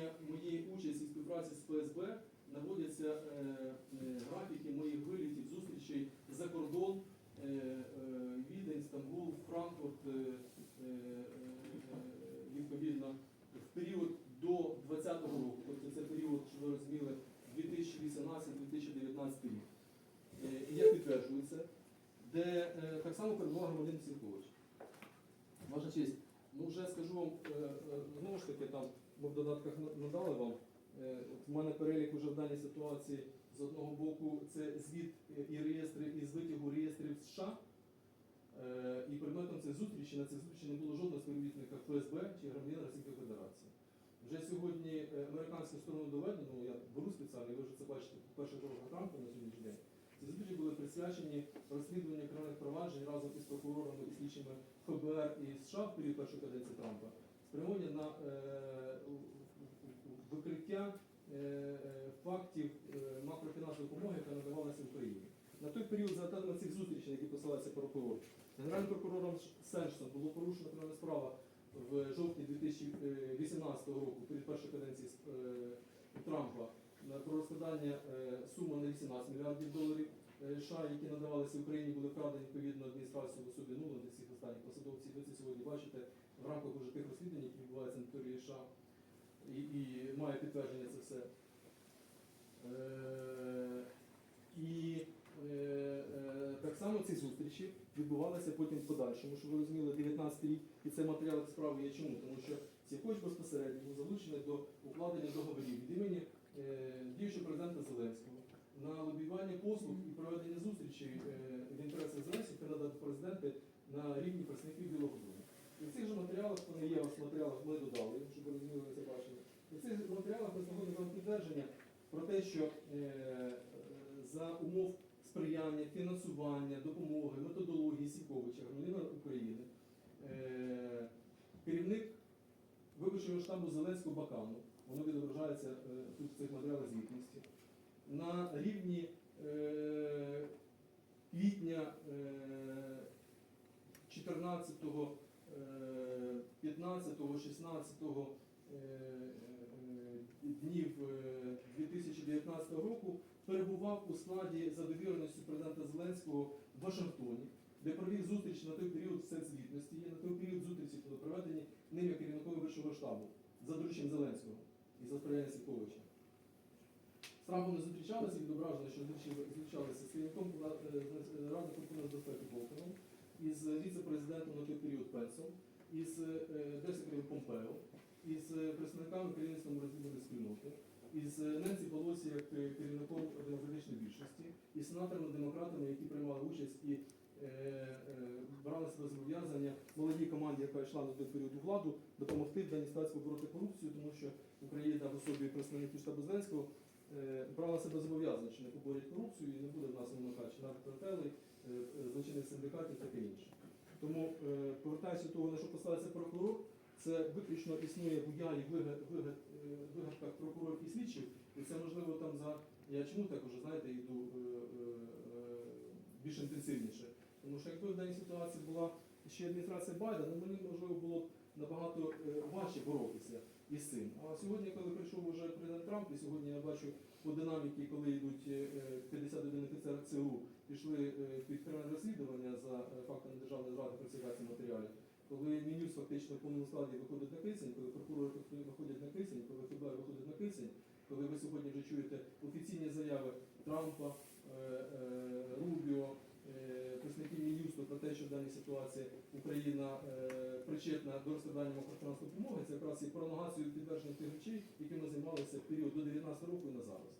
продовження моєї участі в співпраці з ФСБ наводяться е, е, графіки моїх вилітів, зустрічей за кордон, е, Відень, Стамбул, Франкфурт, відповідно, в період до 2020 року. Тобто це період, що ви розуміли, 2018-2019 рік. І я підтверджую це, де так само перебував громадян Сінкович. Ваша честь, ну вже скажу вам, знову ж таки, там ми в додатках надали вам. Е, от В мене перелік уже в даній ситуації з одного боку це звіт е, і реєстри із витягу реєстрів США. Е, І предметом цієї зустрічі на цій зустрічі не було жодного співробітника ФСБ чи громадянина Російської Федерації. Вже сьогодні американську сторону доведено, ну я беру спеціально, ви вже це бачите по перших Трампа на сьогоднішній день. Ці зустрічі були присвячені розслідуванню кримінальних проваджень разом із прокурорами і слідчими ФБР і США в період першої каденції Трампа, спрямовані на е, у- у- у- викриття е, е, фактів е, макрофінансової допомоги, яка надавалася Україні. На той період за даними цих зустрічей, які посилається прокурор, генеральним прокурором Сеншсом було порушено кримінальна справа в жовтні 2018 року, перед першої каденції е, Трампа, про розкладання е, суми на 18 мільярдів доларів е, США, які надавалися Україні, були вкрадені відповідно адміністрацію в особі ну, для всіх останніх посадовців. Ви це сьогодні бачите в рамках уже тих розслідувань, які відбуваються на території США, і, і має підтвердження це все. Е, І е, е, так само ці зустрічі відбувалися потім в подальшому, щоб ви розуміли, 19 рік, і це матеріал справи є чому? Тому що Сівкович безпосередньо був залучений до укладення договорів від імені е, діючого президента Зеленського на лобіювання послуг і проведення зустрічей е, в інтересах Зеленського кандидата президенти на рівні представників Білого Дому. І в цих же матеріалах, вони є в матеріалах, ми додали, щоб ви розуміли, ви це бачили. І в цих матеріалах ми знаходимо підтвердження про те, що е, за умов сприяння, фінансування, допомоги, методології Сіковича, громадянина України, е, керівник виборчого штабу Зеленського Бакану, воно відображається е, тут в цих матеріалах звітності, на рівні квітня е, 14, е, 15, 16 е, е, днів е, 2019 року перебував у складі за довіреністю президента Зеленського в Вашингтоні, де провів зустріч на той період все звітності. На той період зустрічі були проведені ним як керівником виборчого штабу за дорученням Зеленського і за сприяння Сіковича. З не зустрічалися і відображено, що зустрічі- зустрічалися з керівником е, е, Ради Верховної безпеки Болтоном, із віце-президентом на той період Пенсом, із е, десекретарем Помпео, із е, представниками керівництва розвідувальної спільноти, із е, Ненсі Полосі як е, керівником демократичної більшості, і сенаторами-демократами, які приймали участь і е, е, брали себе зобов'язання молодій команді, яка йшла на той період у владу, допомогти в побороти корупцію, тому що Україна в особі представників штабу Зеленського е, брала себе зобов'язання, що не поборять корупцію і не буде в нас вимикач наркокартелей, е, злочинних синдикатів таке інше. Тому, е, повертаючись до того, на що поставиться прокурор, це виключно існує в уяві е, вигадках прокурорів і слідчих, і це можливо там за. Я чому так уже, знаєте, йду е, е, більш інтенсивніше. Тому що якби в даній ситуації була ще адміністрація Байдена, ну мені можливо було б набагато важче боротися із цим. А сьогодні, коли прийшов уже президент Трамп, і сьогодні я бачу по динаміки, коли йдуть е, е, 51 офіцер ЦРУ, пішли під кримінальне розслідування за фактами державної зради фальсифікації матеріалів. Коли Мінюс фактично в повному складі виходить на кисень, коли прокурори виходять на кисень, коли ФБР виходить на кисень, коли ви сьогодні вже чуєте офіційні заяви Трампа, е, е, Рубіо, е, представників Мінюсту про те, що в даній ситуації Україна причетна до розкладання макрофінансової допомоги, це якраз і пролонгацією підтвердження тих речей, якими ми займалися в період до 19 року і на зараз.